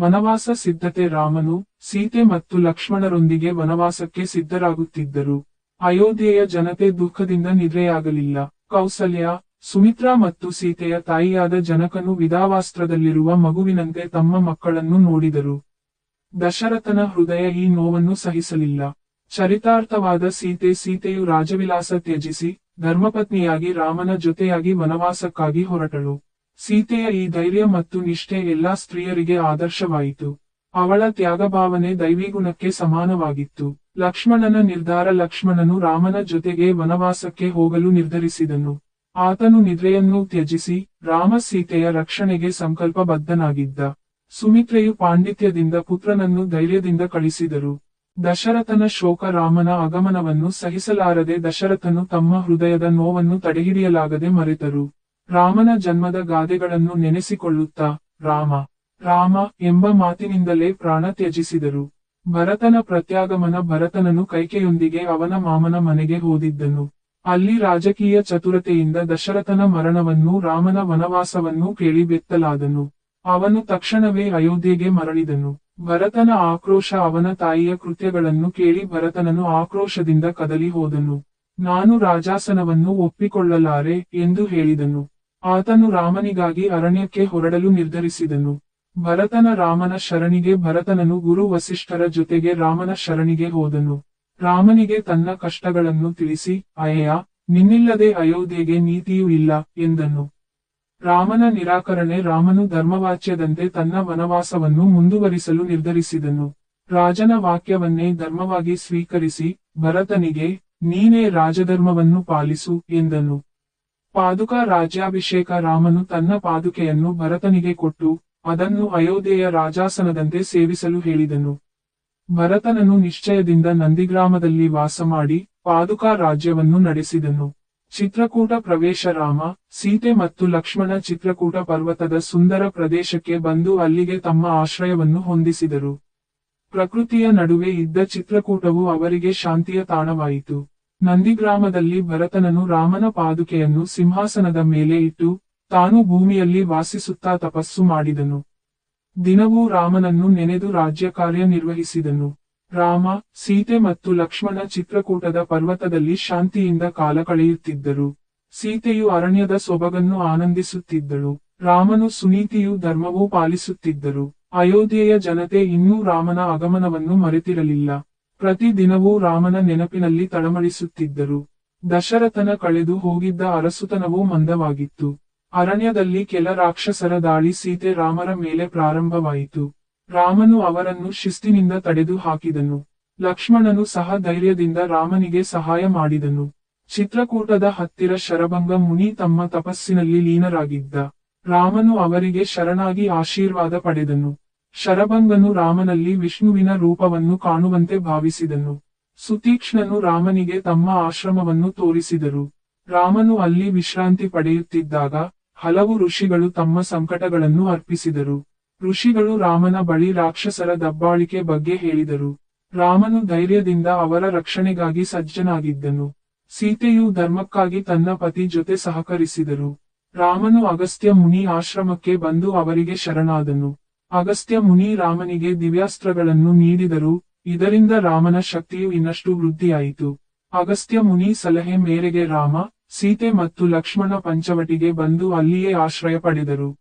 ವನವಾಸ ಸಿದ್ಧತೆ ರಾಮನು ಸೀತೆ ಮತ್ತು ಲಕ್ಷ್ಮಣರೊಂದಿಗೆ ವನವಾಸಕ್ಕೆ ಸಿದ್ಧರಾಗುತ್ತಿದ್ದರು. ಅಯೋಧ್ಯೆಯ ಜನತೆ ದುಃಖದಿಂದ ನಿದ್ರೆಯಾಗಲಿಲ್ಲ. ಕೌಸಲ್ಯ, ಸುಮಿತ್ರಾ ಮತ್ತು ಸೀತೆಯ ತಾಯಿಯಾದ ಜನಕನು ವಿಧಾವಾಸ್ತ್ರದಲ್ಲಿರುವ ಮಗುವಿನಂತೆ ತಮ್ಮ ಮಕ್ಕಳನ್ನು ನೋಡಿದರು. ದಶರಥನ ಹೃದಯ ಈ ನೋವನ್ನು ಸಹಿಸಲಿಲ್ಲ. ಚರಿತಾರ್ಥವಾದ ಸೀತೆ ಸೀತೆಯು ರಾಜವಿಲಾಸ ತ್ಯಜಿಸಿ ಧರ್ಮಪತ್ನಿಯಾಗಿ ರಾಮನ ಜೊತೆಯಾಗಿ ವನವಾಸಕ್ಕಾಗಿ ಹೊರಟಳು. ಸೀತೆಯ ಈ ಧೈರ್ಯ ಮತ್ತು ನಿಷ್ಠೆ ಎಲ್ಲಾ ಸ್ತ್ರೀಯರಿಗೆ ಆದರ್ಶವಾಯಿತು. ಅವಳ ತ್ಯಾಗಭಾವನೆ ದೈವಿಗುಣಕ್ಕೆ ಸಮಾನವಾಗಿತ್ತು. ಲಕ್ಷ್ಮಣನ ನಿರ್ಧಾರ ಲಕ್ಷ್ಮಣನು ರಾಮನ ಜೊತೆಗೆ ವನವಾಸಕ್ಕೆ ಹೋಗಲು ನಿರ್ಧರಿಸಿದನು. ಆತನು ನಿದ್ರೆಯನ್ನು ತ್ಯಜಿಸಿ ರಾಮ ಸೀತೆಯ ರಕ್ಷಣೆಗೆ ಸಂಕಲ್ಪಬದ್ಧನಾಗಿದ್ದ. ಸುಮಿತ್ರೆಯು ಪಾಂಡಿತ್ಯದಿಂದ ಪುತ್ರನನ್ನು ಧೈರ್ಯದಿಂದ ಕಳಿಸಿದರು. ದಶರಥನ ಶೋಕ ರಾಮನ ಆಗಮನವನ್ನು ಸಹಿಸಲಾರದೆ ದಶರಥನು ತಮ್ಮ ಹೃದಯದ ನೋವನ್ನು ತಡೆಹಿಡಿಯಲಾಗದೆ ಮರೆತರು. ರಾಮನ ಜನ್ಮದ ಗಾದೆಗಳನ್ನು ನೆನೆಸಿಕೊಳ್ಳುತ್ತಾ, ರಾಮ ರಾಮ ಎಂಬ ಮಾತಿನಿಂದಲೇ ಪ್ರಾಣ ತ್ಯಜಿಸಿದರು. ಭರತನ ಪ್ರತ್ಯಾಗಮನ ಭರತನನು ಕೈಕೆಯೊಂದಿಗೆ ಅವನ ಮಾಮನ ಮನೆಗೆ ಹೋದಿದ್ದನು. ಅಲ್ಲಿ ರಾಜಕೀಯ ಚತುರತೆಯಿಂದ ದಶರಥನ ಮರಣವನ್ನು ರಾಮನ ವನವಾಸವನ್ನು ಕೇಳಿ ಬೆತ್ತಲಾದನು. ಅವನು ತಕ್ಷಣವೇ ಅಯೋಧ್ಯೆಗೆ ಮರಳಿದನು. ಭರತನ ಆಕ್ರೋಶ ಅವನ ತಾಯಿಯ ಕೃತ್ಯಗಳನ್ನು ಕೇಳಿ ಭರತನನು ಆಕ್ರೋಶದಿಂದ ಕದಲಿ ಹೋದನು. ನಾನು ರಾಜಾಸನವನ್ನು ಒಪ್ಪಿಕೊಳ್ಳಲಾರೆ ಎಂದು ಹೇಳಿದನು. ಆತನು ರಾಮನಿಗಾಗಿ ಅರಣ್ಯಕ್ಕೆ ಹೊರಡಲು ನಿರ್ಧರಿಸಿದನು. ಭರತನ ರಾಮನ ಶರಣಿಗೆ ಭರತನನು ಗುರು ವಸಿಷ್ಠರ ಜೊತೆಗೆ ರಾಮನ ಶರಣಿಗೆ ಹೋದನು. ರಾಮನಿಗೆ ತನ್ನ ಕಷ್ಟಗಳನ್ನು ತಿಳಿಸಿ ಅಯ್ಯ ನಿನ್ನಿಲ್ಲದೆ ಅಯೋಧ್ಯೆಗೆ ನೀತಿಯೂ ಇಲ್ಲ, ಎಂದನು. ರಾಮನ ನಿರಾಕರಣೆ ರಾಮನು ಧರ್ಮವಾಚ್ಯದಂತೆ ತನ್ನ ವನವಾಸವನ್ನು ಮುಂದುವರಿಸಲು ನಿರ್ಧರಿಸಿದನು. ರಾಜನ ವಾಕ್ಯವನ್ನೇ ಧರ್ಮವಾಗಿ ಸ್ವೀಕರಿಸಿ, ಭರತನಿಗೆ, ನೀನೇ ರಾಜಧರ್ಮವನ್ನು ಪಾಲಿಸು, ಎಂದನು. ಪಾದುಕಾ ರಾಜ್ಯಾಭಿಷೇಕ ರಾಮನು ತನ್ನ ಪಾದುಕೆಯನ್ನು ಭರತನಿಗೆ ಕೊಟ್ಟು ಅದನ್ನು ಅಯೋಧ್ಯೆಯ ರಾಜಾಸನದಂತೆ ಸೇವಿಸಲು ಹೇಳಿದನು. ಭರತನನು ನಿಶ್ಚಯದಿಂದ ನಂದಿಗ್ರಾಮದಲ್ಲಿ ವಾಸ ಮಾಡಿ ಪಾದುಕಾ ರಾಜ್ಯವನ್ನು ನಡೆಸಿದನು. ಚಿತ್ರಕೂಟ ಪ್ರವೇಶ ರಾಮ, ಸೀತೆ ಮತ್ತು ಲಕ್ಷ್ಮಣ ಚಿತ್ರಕೂಟ ಪರ್ವತದ ಸುಂದರ ಪ್ರದೇಶಕ್ಕೆ ಬಂದು ಅಲ್ಲಿಗೆ ತಮ್ಮ ಆಶ್ರಯವನ್ನು ಹೊಂದಿಸಿದರು. ಪ್ರಕೃತಿಯ ನಡುವೆ ಇದ್ದ ಚಿತ್ರಕೂಟವು ಅವರಿಗೆ ಶಾಂತಿಯ ತಾಣವಾಯಿತು. ನಂದಿಗ್ರಾಮದಲ್ಲಿ ಭರತನನು ರಾಮನ ಪಾದುಕೆಯನ್ನು ಸಿಂಹಾಸನದ ಮೇಲೆ ಇಟ್ಟು ತಾನು ಭೂಮಿಯಲ್ಲಿ ವಾಸಿಸುತ್ತಾ ತಪಸ್ಸು ಮಾಡಿದನು. ದಿನವೂ ರಾಮನನ್ನು ನೆನೆದು ರಾಜ್ಯ ಕಾರ್ಯ ನಿರ್ವಹಿಸಿದನು. ರಾಮ, ಸೀತೆ ಮತ್ತು ಲಕ್ಷ್ಮಣ ಚಿತ್ರಕೂಟದ ಪರ್ವತದಲ್ಲಿ ಶಾಂತಿಯಿಂದ ಕಾಲ ಕಳೆಯುತ್ತಿದ್ದರು. ಸೀತೆಯು ಅರಣ್ಯದ ಸೊಬಗನ್ನು ಆನಂದಿಸುತ್ತಿದ್ದಳು. ರಾಮನು ಸುನೀತಿಯು ಧರ್ಮವೂ ಪಾಲಿಸುತ್ತಿದ್ದರು. ಅಯೋಧ್ಯೆಯ ಜನತೆ ಇನ್ನೂ ರಾಮನ ಆಗಮನವನ್ನು ಮರೆತಿರಲಿಲ್ಲ. ಪ್ರತಿ ದಿನವೂ ರಾಮನ ನೆನಪಿನಲ್ಲಿ ತಳಮಳಿಸುತ್ತಿದ್ದರು ದಶರಥನ ಕಳೆದು ಹೋಗಿದ್ದ ಅರಸುತನವೂ ಮಂದವಾಗಿತ್ತು. ಅರಣ್ಯದಲ್ಲಿ ಕೆಲ ರಾಕ್ಷಸರ ದಾಳಿ ಸೀತೆ ರಾಮರ ಮೇಲೆ ಪ್ರಾರಂಭವಾಯಿತು. ರಾಮನು ಅವರನ್ನು ಶಿಸ್ತಿನಿಂದ ತಡೆದು ಹಾಕಿದನು. ಲಕ್ಷ್ಮಣನು ಸಹ ಧೈರ್ಯದಿಂದ ರಾಮನಿಗೆ ಸಹಾಯ ಮಾಡಿದನು. ಚಿತ್ರಕೂಟದ ಹತ್ತಿರ ಶರಭಂಗ ಮುನಿ ತಮ್ಮ ತಪಸ್ಸಿನಲ್ಲಿ ಲೀನರಾಗಿದ್ದ. ರಾಮನು ಅವರಿಗೆ ಶರಣಾಗಿ ಆಶೀರ್ವಾದ ಪಡೆದನು. ಶರಭಂಗನು ರಾಮನಲ್ಲಿ ವಿಷ್ಣುವಿನ ರೂಪವನ್ನು ಕಾಣುವಂತೆ ಭಾವಿಸಿದನು. ಸುತೀಕ್ಷ್ಣನು ರಾಮನಿಗೆ ತಮ್ಮ ಆಶ್ರಮವನ್ನು ತೋರಿಸಿದರು. ರಾಮನು ಅಲ್ಲಿ ವಿಶ್ರಾಂತಿ ಪಡೆಯುತ್ತಿದ್ದಾಗ, ಹಲವು ಋಷಿಗಳು ತಮ್ಮ ಸಂಕಟಗಳನ್ನು ಅರ್ಪಿಸಿದರು. ಋಷಿಗಳು ರಾಮನ ಬಳಿ ರಾಕ್ಷಸರ ದಬ್ಬಾಳಿಕೆ ಬಗ್ಗೆ ಹೇಳಿದರು. ರಾಮನು ಧೈರ್ಯದಿಂದ ಅವರ ರಕ್ಷಣೆಗಾಗಿ ಸಜ್ಜನಾಗಿದ್ದನು. ಸೀತೆಯು ಧರ್ಮಕ್ಕಾಗಿ ತನ್ನ ಪತಿ ಜೊತೆ ಸಹಕರಿಸಿದರು. ರಾಮನು ಅಗಸ್ತ್ಯ ಮುನಿ ಆಶ್ರಮಕ್ಕೆ ಬಂದು ಅವರಿಗೆ ಶರಣಾದನು. ಅಗಸ್ತ್ಯ ಮುನಿ ರಾಮನಿಗೆ ದಿವ್ಯಾಸ್ತ್ರಗಳನ್ನು ನೀಡಿದರು, ಇದರಿಂದ ರಾಮನ ಶಕ್ತಿಯು ಇನ್ನಷ್ಟು ವೃದ್ಧಿಯಾಯಿತು. ಅಗಸ್ತ್ಯ ಮುನಿ ಸಲಹೆ ಮೇರೆಗೆ ರಾಮ, ಸೀತೆ ಮತ್ತು ಲಕ್ಷ್ಮಣ ಪಂಚವಟಿಗೆ ಬಂದು ಅಲ್ಲಿಯೇ ಆಶ್ರಯ ಪಡೆದರು.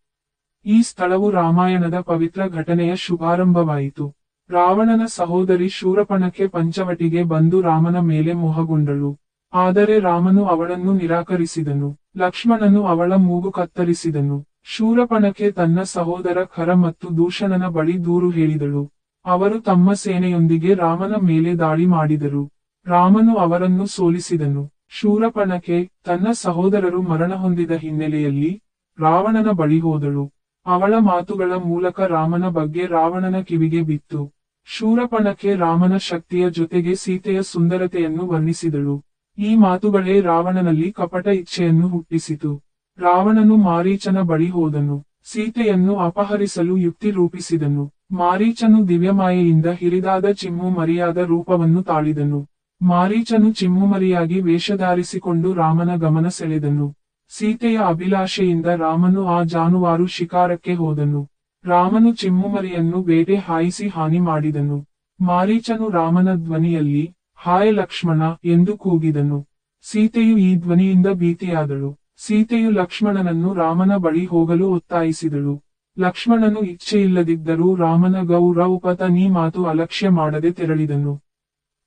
ಈ ಸ್ಥಳವು ರಾಮಾಯಣದ ಪವಿತ್ರ ಘಟನೆಯ ಶುಭಾರಂಭವಾಯಿತು. ರಾವಣನ ಸಹೋದರಿ ಶೂರಪಣಕ್ಕೆ ಪಂಚವಟಿಗೆ ಬಂದು ರಾಮನ ಮೇಲೆ ಮೋಹಗೊಂಡಳು. ಆದರೆ ರಾಮನು ಅವಳನ್ನು ನಿರಾಕರಿಸಿದನು. ಲಕ್ಷ್ಮಣನು ಅವಳ ಮೂಗು ಕತ್ತರಿಸಿದನು. ಶೂರಪಣಕ್ಕೆ ತನ್ನ ಸಹೋದರ ಖರ ಮತ್ತು ದೂಷಣನ ಬಳಿ ದೂರು ಹೇಳಿದಳು. ಅವರು ತಮ್ಮ ಸೇನೆಯೊಂದಿಗೆ ರಾಮನ ಮೇಲೆ ದಾಳಿ ಮಾಡಿದರು. ರಾಮನು ಅವರನ್ನು ಸೋಲಿಸಿದನು. ಶೂರಪಣಕೆ ತನ್ನ ಸಹೋದರರು ಮರಣ ಹೊಂದಿದ ಹಿನ್ನೆಲೆಯಲ್ಲಿ ರಾವಣನ ಬಳಿ ಹೋದಳು. ಅವಳ ಮಾತುಗಳ ಮೂಲಕ ರಾಮನ ಬಗ್ಗೆ ರಾವಣನ ಕಿವಿಗೆ ಬಿತ್ತು. ಶೂರಪಣಕ್ಕೆ ರಾಮನ ಶಕ್ತಿಯ ಜೊತೆಗೆ ಸೀತೆಯ ಸುಂದರತೆಯನ್ನು ವರ್ಣಿಸಿದಳು. ಈ ಮಾತುಗಳೇ ರಾವಣನಲ್ಲಿ ಕಪಟ ಇಚ್ಛೆಯನ್ನು ಹುಟ್ಟಿಸಿತು. ರಾವಣನು ಮಾರೀಚನ ಬಳಿ ಹೋದನು. ಸೀತೆಯನ್ನು ಅಪಹರಿಸಲು ಯುಕ್ತಿ ರೂಪಿಸಿದನು. ಮಾರೀಚನು ದಿವ್ಯಮಾಯೆಯಿಂದ ಹಿರಿದಾದ ಚಿಮ್ಮು ಮರಿಯಾದ ರೂಪವನ್ನು ತಾಳಿದನು. ಮಾರೀಚನು ಚಿಮ್ಮುಮರಿಯಾಗಿ ವೇಷಧಾರಿಸಿಕೊಂಡು ರಾಮನ ಗಮನ ಸೆಳೆದನು. ಸೀತೆಯ ಅಭಿಲಾಷೆಯಿಂದ ರಾಮನು ಆ ಜಾನುವಾರು ಶಿಕಾರಕ್ಕೆ ಹೋದನು. ರಾಮನು ಚಿಮ್ಮುಮರಿಯನ್ನು ಬೇಟೆ ಹಾಯಿಸಿ ಹಾನಿ ಮಾಡಿದನು. ಮಾರೀಚನು ರಾಮನ ಧ್ವನಿಯಲ್ಲಿ, ಹಾಯ ಲಕ್ಷ್ಮಣ ಎಂದು ಕೂಗಿದನು. ಸೀತೆಯು ಈ ಧ್ವನಿಯಿಂದ ಭೀತಿಯಾದಳು. ಸೀತೆಯು ಲಕ್ಷ್ಮಣನನ್ನು ರಾಮನ ಬಳಿ ಹೋಗಲು ಒತ್ತಾಯಿಸಿದಳು. ಲಕ್ಷ್ಮಣನು ಇಚ್ಛೆಯಿಲ್ಲದಿದ್ದರೂ ರಾಮನ ಗೌರವಪತನಿ ಮಾತು ಅಲಕ್ಷ್ಯ ಮಾಡದೆ ತೆರಳಿದನು.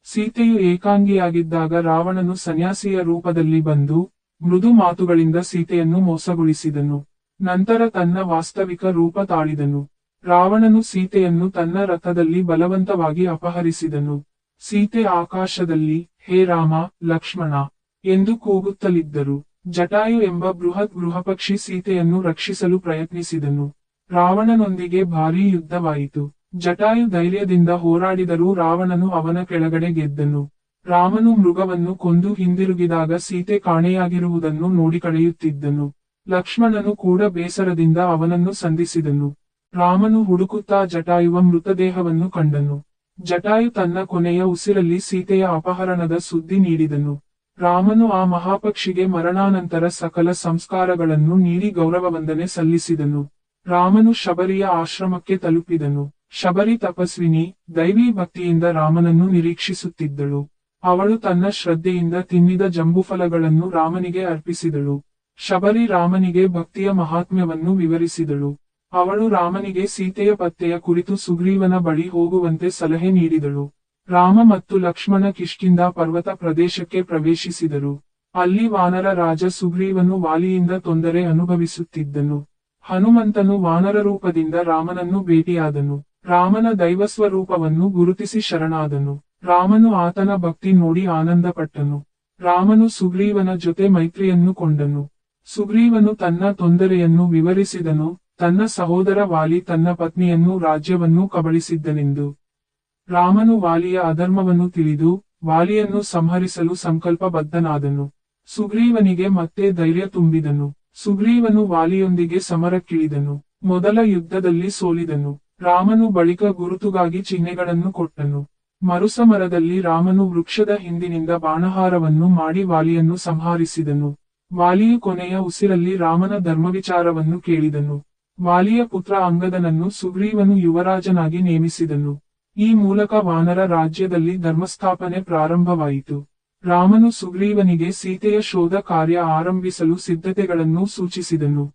ಸೀತೆಯು ಏಕಾಂಗಿಯಾಗಿದ್ದಾಗ ರಾವಣನು ಸನ್ಯಾಸಿಯ ರೂಪದಲ್ಲಿ ಬಂದು ಮೃದು ಮಾತುಗಳಿಂದ ಸೀತೆಯನ್ನು ಮೋಸಗೊಳಿಸಿದನು. ನಂತರ ತನ್ನ ವಾಸ್ತವಿಕ ರೂಪ ತಾಳಿದನು. ರಾವಣನು ಸೀತೆಯನ್ನು ತನ್ನ ರಥದಲ್ಲಿ ಬಲವಂತವಾಗಿ ಅಪಹರಿಸಿದನು. ಸೀತೆ ಆಕಾಶದಲ್ಲಿ, ಹೇ ರಾಮ, ಲಕ್ಷ್ಮಣ ಎಂದು ಕೂಗುತ್ತಲಿದ್ದರು. ಜಟಾಯು ಎಂಬ ಬೃಹತ್ ಗೃಹಪಕ್ಷಿ ಸೀತೆಯನ್ನು ರಕ್ಷಿಸಲು ಪ್ರಯತ್ನಿಸಿದನು. ರಾವಣನೊಂದಿಗೆ ಭಾರೀ ಯುದ್ಧವಾಯಿತು. ಜಟಾಯು ಧೈರ್ಯದಿಂದ ಹೋರಾಡಿದರೂ ರಾವಣನು ಅವನ ಕೆಳಗಡೆ ಗೆದ್ದನು. ರಾಮನು ಮೃಗವನ್ನು ಕೊಂದು ಹಿಂದಿರುಗಿದಾಗ ಸೀತೆ ಕಾಣೆಯಾಗಿರುವುದನ್ನು ನೋಡಿ ಕಳೆಯುತ್ತಿದ್ದನು. ಲಕ್ಷ್ಮಣನು ಕೂಡ ಬೇಸರದಿಂದ ಅವನನ್ನು ಸಂಧಿಸಿದನು. ರಾಮನು ಹುಡುಕುತ್ತಾ ಜಟಾಯುವ ಮೃತದೇಹವನ್ನು ಕಂಡನು. ಜಟಾಯು ತನ್ನ ಕೊನೆಯ ಉಸಿರಲ್ಲಿ ಸೀತೆಯ ಅಪಹರಣದ ಸುದ್ದಿ ನೀಡಿದನು. ರಾಮನು ಆ ಮಹಾಪಕ್ಷಿಗೆ ಮರಣಾನಂತರ ಸಕಲ ಸಂಸ್ಕಾರಗಳನ್ನು ನೀಡಿ ಗೌರವವಂದನೆ ಸಲ್ಲಿಸಿದನು. ರಾಮನು ಶಬರಿಯ ಆಶ್ರಮಕ್ಕೆ ತಲುಪಿದನು. ಶಬರಿ ತಪಸ್ವಿನಿ, ದೈವಿ ಭಕ್ತಿಯಿಂದ ರಾಮನನ್ನು ನಿರೀಕ್ಷಿಸುತ್ತಿದ್ದಳು. ಅವಳು ತನ್ನ ಶ್ರದ್ಧೆಯಿಂದ ತಿನ್ನಿದ ಜಂಬುಫಲಗಳನ್ನು ರಾಮನಿಗೆ ಅರ್ಪಿಸಿದಳು. ಶಬರಿ ರಾಮನಿಗೆ ಭಕ್ತಿಯ ಮಹಾತ್ಮ್ಯವನ್ನು ವಿವರಿಸಿದಳು. ಅವಳು ರಾಮನಿಗೆ ಸೀತೆಯ ಪತ್ತೆಯ ಕುರಿತು ಸುಗ್ರೀವನ ಬಳಿ ಹೋಗುವಂತೆ ಸಲಹೆ ನೀಡಿದಳು. ರಾಮ ಮತ್ತು ಲಕ್ಷ್ಮಣ ಕಿಷ್ಕಿಂದ ಪರ್ವತ ಪ್ರದೇಶಕ್ಕೆ ಪ್ರವೇಶಿಸಿದರು. ಅಲ್ಲಿ ವಾನರ ರಾಜ ಸುಗ್ರೀವನು ವಾಲಿಯಿಂದ ತೊಂದರೆ ಅನುಭವಿಸುತ್ತಿದ್ದನು. ಹನುಮಂತನು ವಾನರ ರೂಪದಿಂದ ರಾಮನನ್ನು ಭೇಟಿಯಾದನು. ರಾಮನ ದೈವಸ್ವರೂಪವನ್ನು ಗುರುತಿಸಿ ಶರಣಾದನು. ರಾಮನು ಆತನ ಭಕ್ತಿ ನೋಡಿ ಆನಂದಪಟ್ಟನು. ರಾಮನು ಸುಗ್ರೀವನ ಜೊತೆ ಮೈತ್ರಿಯನ್ನು ಕೊಂಡನು. ಸುಗ್ರೀವನು ತನ್ನ ತೊಂದರೆಯನ್ನು ವಿವರಿಸಿದನು. ತನ್ನ ಸಹೋದರ ವಾಲಿ ತನ್ನ ಪತ್ನಿಯನ್ನು ರಾಜ್ಯವನ್ನು ಕಬಳಿಸಿದ್ದನೆಂದು. ರಾಮನು ವಾಲಿಯ ಅಧರ್ಮವನ್ನು ತಿಳಿದು, ವಾಲಿಯನ್ನು ಸಂಹರಿಸಲು ಸಂಕಲ್ಪಬದ್ಧನಾದನು. ಸುಗ್ರೀವನಿಗೆ ಮತ್ತೆ ಧೈರ್ಯ ತುಂಬಿದನು. ಸುಗ್ರೀವನು ವಾಲಿಯೊಂದಿಗೆ ಸಮರಕ್ಕಿಳಿದನು. ಮೊದಲ ಯುದ್ಧದಲ್ಲಿ ಸೋಲಿದನು. ರಾಮನು ಬಳಿಕ ಗುರುತುಗಾಗಿ ಚಿಹ್ನೆಗಳನ್ನು ಕೊಟ್ಟನು. ಮರುಸಮರದಲ್ಲಿ ರಾಮನು ವೃಕ್ಷದ ಹಿಂದಿನಿಂದ ಬಾಣಹಾರವನ್ನು ಮಾಡಿ ವಾಲಿಯನ್ನು ಸಂಹರಿಸಿದನು. ವಾಲಿಯು ಕೊನೆಯ ಉಸಿರಲ್ಲಿ ರಾಮನ ಧರ್ಮವಿಚಾರವನ್ನು ಕೇಳಿದನು. ವಾಲಿಯ ಪುತ್ರ ಅಂಗದನನ್ನು ಸುಗ್ರೀವನು ಯುವರಾಜನಾಗಿ ನೇಮಿಸಿದನು. ಈ ಮೂಲಕ ವಾನರ ರಾಜ್ಯದಲ್ಲಿ ಧರ್ಮಸ್ಥಾಪನೆ ಪ್ರಾರಂಭವಾಯಿತು. ರಾಮನು ಸುಗ್ರೀವನಿಗೆ ಸೀತೆಯ ಶೋಧ ಕಾರ್ಯ ಆರಂಭಿಸಲು ಸಿದ್ಧತೆಗಳನ್ನು ಸೂಚಿಸಿದನು.